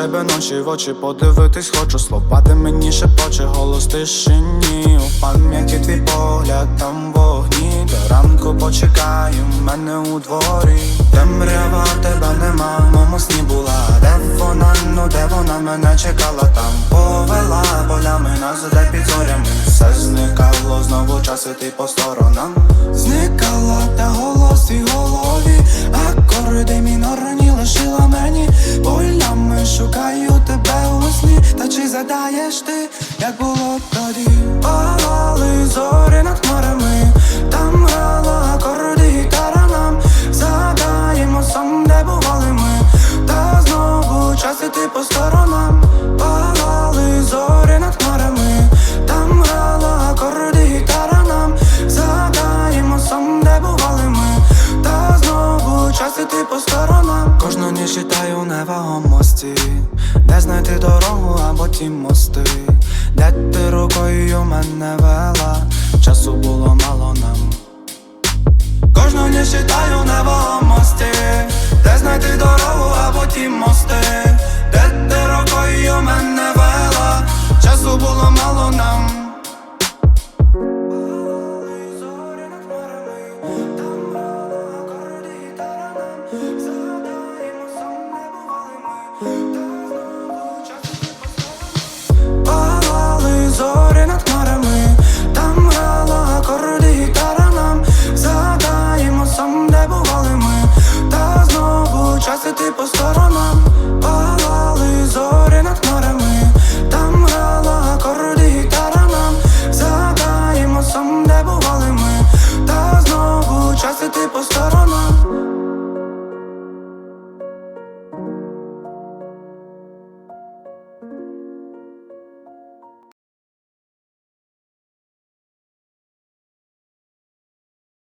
тебе ночі в очі подивитись хочу. Слова ти мені шепоче, голос тишині. У пам'яті твій погляд там вогні. До ранку почекаю мене у дворі. Темрява тебе нема, в моєму сні була. Де вона, ну де вона мене чекала? Там Повела полями нас де під зорями. Все зникало, знову час іти по сторонам шукаю тебе у сні Та чи задаєш ти, як було б тоді? Палали зорі над хмарами Там грала акорди гітара нам. Задаємо сам, де бували ми. Та знову час іти по сторонам. Палали зорі над хмарами У невагомості Де знайти дорогу або ті мости? Де ти рукою мене вела? Часу було мало